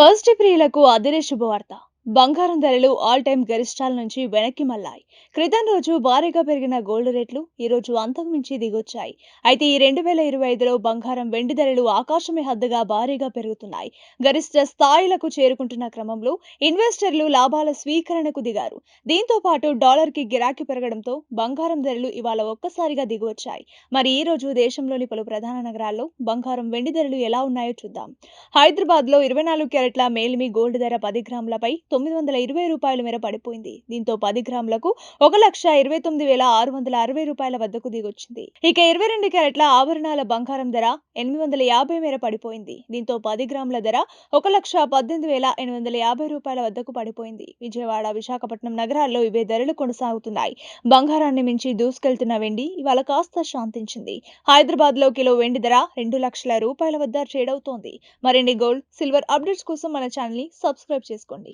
First ప్రియులకు అదిరే శుభవార్త. బంగారం ధరలు ఆల్ టైమ్ గరిష్టాల నుంచి వెనక్కి మళ్ళాయి. క్రితం రోజు భారీగా పెరిగిన గోల్డ్ రేట్లు ఈ రోజు అంతకుమించి దిగొచ్చాయి. అయితే ఈ రెండు వేల ఇరవై ఐదులో బంగారం వెండి ధరలు ఆకాశమే హద్దుగా భారీగా పెరుగుతున్నాయి. గరిష్ట స్థాయిలకు చేరుకుంటున్న క్రమంలో ఇన్వెస్టర్లు లాభాల స్వీకరణకు దిగారు. దీంతో పాటు డాలర్కి గిరాకీ పెరగడంతో బంగారం ధరలు ఇవాళ ఒక్కసారిగా దిగొచ్చాయి. మరి ఈ రోజు దేశంలోని పలు ప్రధాన నగరాల్లో బంగారం వెండి ధరలు ఎలా ఉన్నాయో చూద్దాం. హైదరాబాద్లో ఇరవై నాలుగు క్యారెట్ల మేలిమి గోల్డ్ ధర పది గ్రాములపై తొమ్మిది వందల ఇరవై రూపాయల మేర పడిపోయింది. దీంతో పది గ్రాములకు ఒక లక్ష ఇరవై తొమ్మిది వేల ఆరు వందల అరవై రూపాయల వద్దకు దిగొచ్చింది. ఇక ఇరవై రెండు క్యారెట్ల ఆభరణాల బంగారం ధర ఎనిమిది వందల యాభై మేర పడిపోయింది. దీంతో పది గ్రాముల ధర ఒక లక్ష పద్దెనిమిది వేల ఎనిమిది వందల యాభై రూపాయల వద్దకు పడిపోయింది. విజయవాడ విశాఖపట్నం నగరాల్లో ఇవే ధరలు కొనసాగుతున్నాయి. బంగారాన్ని మించి దూసుకెళ్తున్న వెండి ఇవాళ కాస్త శాంతించింది. హైదరాబాద్లో కిలో వెండి ధర రెండు లక్షల రూపాయల వద్ద ట్రేడ్ అవుతోంది. మరిన్ని గోల్డ్ సిల్వర్ అప్డేట్స్ కోసం మన ఛానల్ని సబ్స్క్రైబ్ చేసుకోండి.